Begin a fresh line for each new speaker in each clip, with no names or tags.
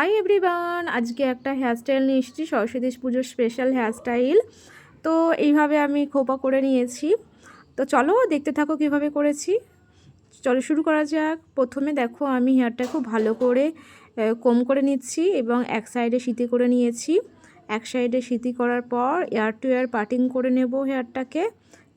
Hi everyone আজকে একটা hairstyle নিয়ে এসেছি, সরস্বতী পুজোর স্পেশাল হেয়ারস্টাইল তো এইভাবে আমি খোপা করে নিয়েছি। তো চলো দেখতে থাকো কীভাবে করেছি। চলো শুরু করা যাক। প্রথমে দেখো আমি হেয়ারটা খুব ভালো করে কম করে নিচ্ছি এবং এক সাইডে সিটি করে নিয়েছি। এক সাইডে সিটি করার পর এয়ার টু এয়ার পার্টিং করে নেব হেয়ারটাকে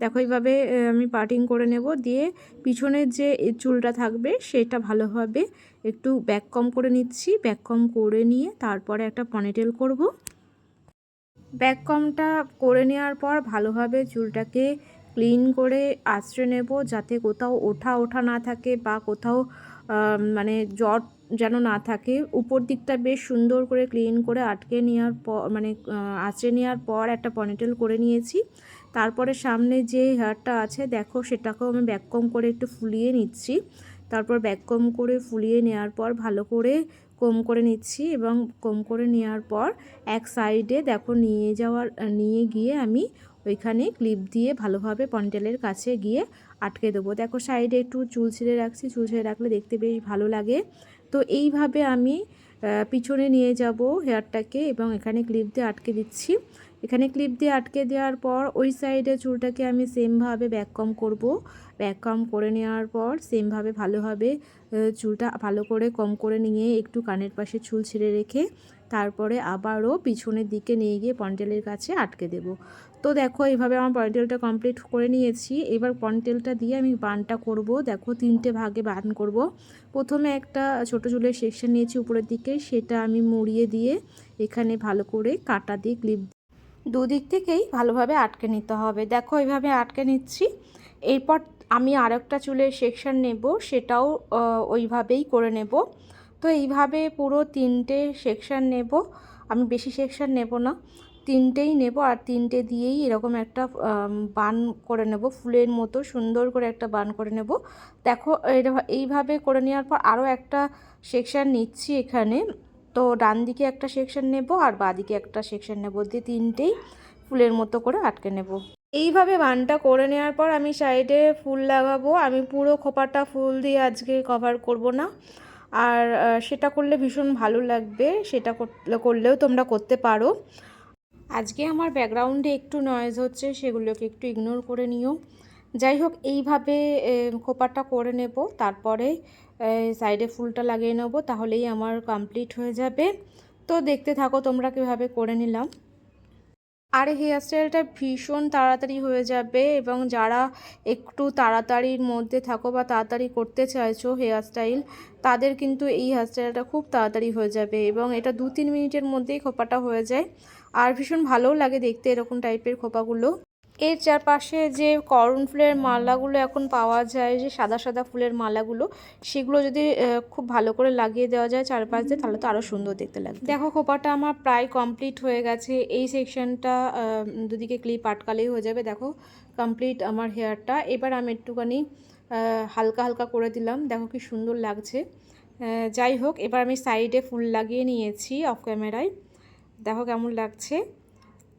দেখো এইভাবে আমি পার্টিং করে নেব। দিয়ে পিছনের যে চুলটা থাকবে সেটা ভালোভাবে একটু ব্যাক কম করে নিচ্ছি। ব্যাক কম করে নিয়ে তারপরে একটা পনিটেল করব। ব্যাক কমটা করে নেওয়ার পর ভালোভাবে চুলটাকে ক্লিন করে আশ্রয় নেব, যাতে কোথাও ওঠা ওঠা না থাকে বা কোথাও মানে জট যেন না থাকে। উপর দিকটা বেশ সুন্দর করে ক্লিন করে আটকে নেওয়ার পর মানে আঁচড়ে নেওয়ার পর একটা পনিটেল করে নিয়েছি। তারপরে সামনে যে হেয়ারটা আছে, দেখো সেটাকেও আমি ব্যাককম করে একটু ফুলিয়ে নিচ্ছি। তারপর ব্যাককম করে ফুলিয়ে নেওয়ার পর ভালো করে কম করে নিচ্ছি এবং কম করে নেওয়ার পর এক সাইডে দেখো নিয়ে যাওয়ার, নিয়ে গিয়ে আমি ওইখানে ক্লিপ দিয়ে ভালোভাবে পন্টেলের কাছে গিয়ে আটকে দেবো। দেখো সাইডে একটু চুল ছিঁড়ে রাখছি, চুল ছিঁড়ে রাখলে দেখতে বেশ ভালো লাগে। তো এইভাবে আমি পিছনে নিয়ে যাব হেয়ারটাকে এবং এখানে ক্লিপ দিয়ে আটকে দিচ্ছি। এখানে ক্লিপ দিয়ে আটকে দেওয়ার পর ওই সাইডে চুলটাকে আমি সেমভাবে ব্যাক কম করব। ব্যাক কম করে নেওয়ার পর সেমভাবে ভালোভাবে চুলটা ভালো করে কম করে নিয়ে একটু কানের পাশে চুল ছিঁড়ে রেখে তারপরে আবারও পিছনের দিকে নিয়ে গিয়ে পন্টেলের কাছে আটকে দেব। তো দেখো এইভাবে আমার পন্টেলটা কমপ্লিট করে নিয়েছি। এবার পন্টেলটা দিয়ে আমি বানটা করব। দেখো তিনটে ভাগে বান করব। প্রথমে একটা ছোট চুলের সেকশন নিয়েছি উপরের দিকে। সেটা আমি মুড়িয়ে দিয়ে এখানে ভালো করে কাটা দিয়ে ক্লিপ দুদিক থেকেই ভালোভাবে আটকে নিতে হবে। দেখো, এইভাবে আটকে নিচ্ছি। এরপর আমি আরেকটা চুলের সেকশান নেব, সেটাও ওইভাবেই করে নেব। তো এইভাবে পুরো তিনটে সেকশান নেব। আমি বেশি সেকশান নেব না, তিনটেই নেব আর তিনটে দিয়েই এরকম একটা বান করে নেব। ফুলের মতো সুন্দর করে একটা বান করে নেব। দেখো এইভাবে করে নেওয়ার পর আরও একটা সেকশান নিচ্ছি এখানে। তো ডান দিকে একটা সেকশন নেব আর বাদিকে একটা সেকশন নেব দিয়ে তিনটেই ফুলের মতো করে আটকে নেব। এইভাবে বানটা করে নেওয়ার পর আমি সাইডে ফুল লাগাবো। আমি পুরো খোপাটা ফুল দিয়ে আজকে কভার করব না। আর সেটা করলে ভীষণ ভালো লাগবে। সেটা করলেও তোমরা করতে পারো। আজকে আমার ব্যাকগ্রাউন্ডে একটু নয়েজ হচ্ছে, সেগুলোকে একটু ইগনোর করে নিও। যাই হোক এইভাবে খোপাটা করে নেব। তারপরে সাইডে ফুলটা লাগিয়ে নেব, তাহলেই আমার কমপ্লিট হয়ে যাবে। তো দেখতে থাকো তোমরা কীভাবে করে নিলাম। আর হেয়ারস্টাইলটা ভীষণ তাড়াতাড়ি হয়ে যাবে এবং যারা একটু তাড়াতাড়ির মধ্যে থাকো বা তাড়াতাড়ি করতে চাইছো হেয়ারস্টাইল তাদের কিন্তু এই হেয়ারস্টাইলটা খুব তাড়াতাড়ি হয়ে যাবে এবং এটা দু তিন মিনিটের মধ্যেই খোপাটা হয়ে যায়। আর ভীষণ ভালোও লাগে দেখতে এরকম টাইপের খোপাগুলো। এর চারপাশে যে করণ ফুলের মালাগুলো এখন পাওয়া যায়, যে সাদা সাদা ফুলের মালাগুলো, সেগুলো যদি খুব ভালো করে লাগিয়ে দেওয়া যায় চারপাশ দিয়ে, তাহলে তো আরও সুন্দর দেখতে লাগে দেখো খোপাটা আমার প্রায় কমপ্লিট হয়ে গেছে। এই সেকশনটা দুদিকে ক্লিপ আটকালেই হয়ে যাবে। দেখো কমপ্লিট আমার হেয়ারটা এবার আমি একটুখানি হালকা হালকা করে দিলাম। দেখো কি সুন্দর লাগছে। যাই হোক, এবার আমি সাইডে ফুল লাগিয়ে নিয়েছি অফ ক্যামেরায় দেখো কেমন লাগছে।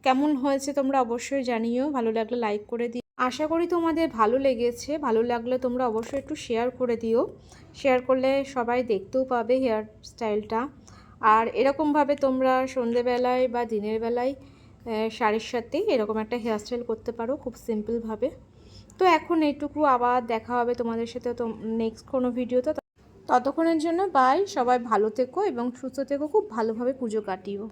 কেমন হয়েছে তোমরা অবশ্যই জানিও। ভালো লাগলে লাইক করে দিও। আশা করি তোমাদের ভালো লেগেছে। ভালো লাগলে তোমরা অবশ্যই একটু শেয়ার করে দিও। শেয়ার করলে সবাই দেখতেও পাবে হেয়ার স্টাইলটা আর এরকমভাবে তোমরা সন্ধেবেলায় বা দিনের বেলায় শাড়ির সাথে এরকম একটা হেয়ার স্টাইল করতে পারো খুব সিম্পলভাবে তো এখন এইটুকু, আবার দেখা হবে তোমাদের সাথে তো নেক্সট কোনো ভিডিওতে ততক্ষণের জন্য বাই সবাই ভালো থেকো এবং সুস্থ থেকো। খুব ভালোভাবে পুজো কাটিও।